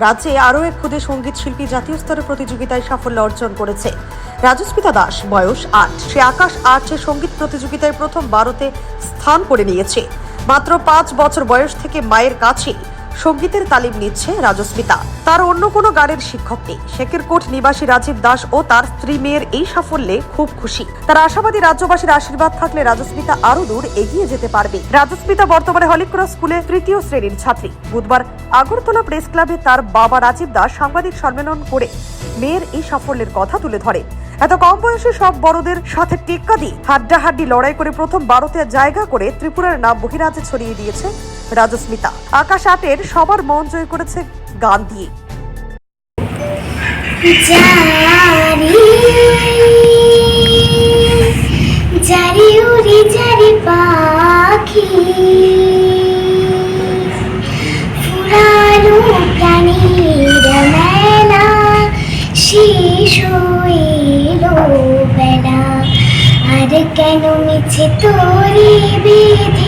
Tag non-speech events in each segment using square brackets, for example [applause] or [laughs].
রাজ্যে আরও এক ক্ষুদে সংগীত শিল্পী জাতীয় স্তরের প্রতিযোগিতায় সাফল্য অর্জন করেছে। রাজস্মিতা দাস, বয়স আট। সে আকাশ আর্টসের সংগীত প্রতিযোগিতায় প্রথম বারোতে স্থান করে নিয়েছে। মাত্র পাঁচ বছর বয়স থেকে মায়ের কাছে। সঙ্গীতের তালিম নিচ্ছে রাজস্মিতা। তার অন্য কোনো গানের শিক্ষক নেই। শেখের কোট নিবাসী রাজীব দাস ও তার স্ত্রী মেয়ের এই সাফল্যে খুব খুশি। তার আশাবাদী রাজ্যবাসীর আশীর্বাদ থাকলে রাজস্মিতা আরও দূর এগিয়ে যেতে পারবে। রাজস্মিতা বর্তমানে হলিক্রস স্কুলে তৃতীয় শ্রেণির ছাত্রী। বুধবার আগরতলা প্রেস ক্লাবে তার বাবা রাজীব দাস সাংবাদিক সম্মেলন করে মেয়ের এই সাফল্যের কথা তুলে ধরে। এত কম বয়সে সব বড়দের সাথে টেক্কা দিয়ে হাড্ডাহাড্ডি লড়াই করে প্রথম ভারতে জায়গা করে ত্রিপুরার নাম বহিরাজ্যে ছড়িয়ে দিয়েছে রাজস্মিতা। আকাশ আটের সবার মন জয় করেছে গান দিয়ে জারি পাখি। মেলা, শিশু কেন মিছে তোরে বেঁধে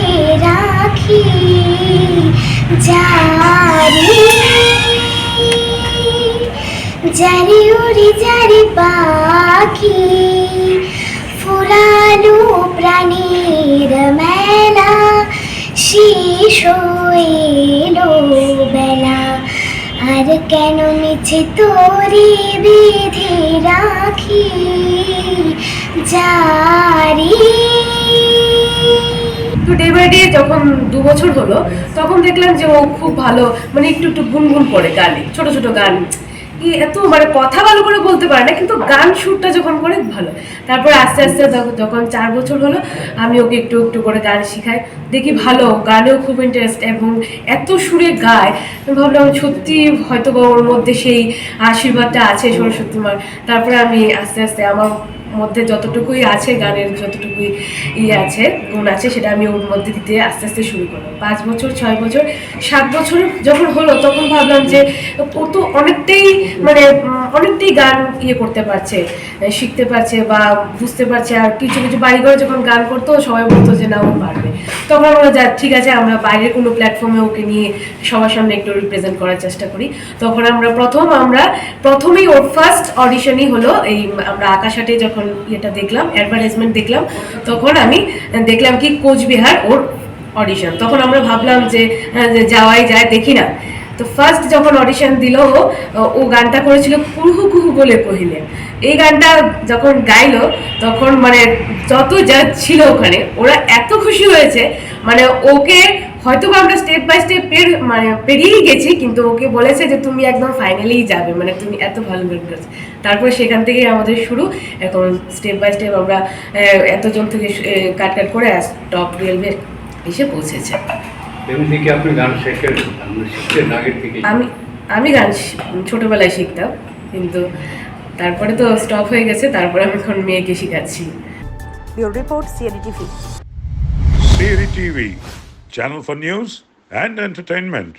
জারি উড়ি জারি পাখি ফুরালো প্রাণীর মেলা শিশু এলো বেলা। আর কেন মিছে তোরে বেঁধে রাখি জারি? তো ডে বাই ডে যখন দু বছর হলো, তখন দেখলাম যে ও খুব ভালো মানে একটু একটু গুনগুন করে গানে, ছোট ছোট গান। এত মানে কথা ভালো করে বলতে পারে না, কিন্তু গান সুরটা যখন করে, ভালো। তারপর আস্তে আস্তে যখন- চার বছর হলো, আমি ওকে একটু একটু করে গান শিখাই। দেখি ভালো, গানেও খুব ইন্টারেস্ট এবং এত সুরে গায়। ভাবলাম সত্যি হয়তো ওর মধ্যে সেই আশীর্বাদটা আছে সরস্বতী মার। তারপরে আমি আস্তে আস্তে আমার মধ্যে যতটুকুই আছে গানের, যতটুকুই ই আছে, গুণ আছে, সেটা আমি ওর মধ্যে দিতে আস্তে আস্তে শুরু করলাম। পাঁচ বছর, ছয় বছর, সাত বছর যখন হলো, তখন ভাবলাম যে ও তো অনেকটাই মানে অনেকটাই গান ইয়ে করতে পারছে, শিখতে পারছে বা বুঝতে পারছে। আর কিছু কিছু বাড়িঘরে যখন গান করতো, সবাই বলতো যে না, ও পারবে। [laughs] তখন আমরা যা ঠিক আছে আমরা বাইরের কোনো প্ল্যাটফর্মে ওকে নিয়ে সবার সামনে একটু রিপ্রেজেন্ট করার চেষ্টা করি। তখন আমরা প্রথম আমরা প্রথমেই ওর ফার্স্ট অডিশনই হলো এই আমরা আকাশাটে যখন ইয়েটা দেখলাম অ্যাডভার্টাইজমেন্ট দেখলাম তখন আমি দেখলাম কি কোচবিহার ওর অডিশন তখন আমরা ভাবলাম হ্যাঁ, যে যাওয়াই যায় দেখি না। তো ফার্স্ট যখন অডিশন দিল, ও গানটা করেছিল কুহু কুহু বলে কহিলে। এই গানটা যখন গাইলো, তখন মানে যত যা ছিল ওখানে, ওরা এত খুশি হয়েছে মানে ওকে হয়তো বা আমরা স্টেপ বাই স্টেপ মানে পেরিয়েই গেছি, কিন্তু ওকে বলেছে যে তুমি একদম ফাইনালেই যাবে মানে তুমি এত ভালো গান করেছ। তারপরে সেখান থেকেই আমাদের শুরু। এখন স্টেপ বাই স্টেপ আমরা এতজন থেকে কাট কাট করে টপ টুয়েলভে এসে পৌঁছেছে। এমনি আপনি গান শেখেন আপনি আগের থেকে আমি আমি গান ছোটবেলায় শিখতাম কিন্তু তারপরে তো স্টপ হয়ে গেছে তারপরে আমি এখন মেয়েকে শেখাচ্ছি। Bureau report CND TV Siri TV, channel for news and entertainment.